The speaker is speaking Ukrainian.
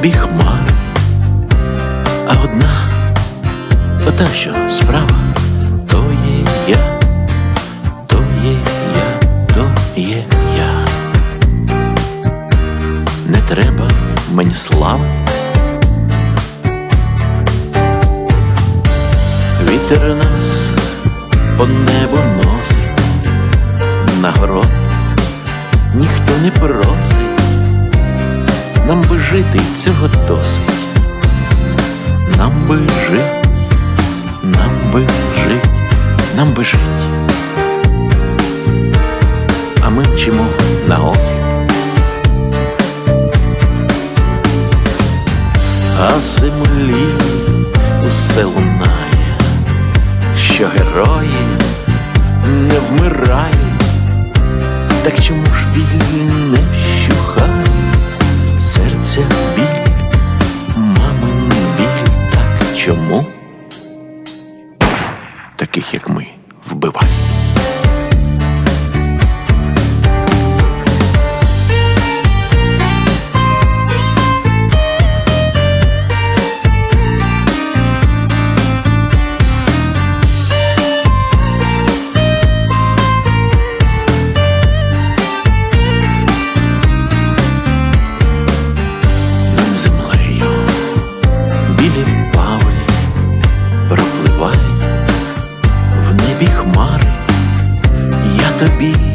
небі хмар, а одна, ота, що справа, то є я, то є я, то є я. Не треба мені слав. Вітер нас по небу носить, нагород ніхто не просить нам би жити цього досить, нам би жить, нам би жить, нам би жить. А ми мчимо на осліп. А землі усе лунає, що герої не вмирають, так чому ж біль не вщухає, чому? Таких як ми вбивають. to be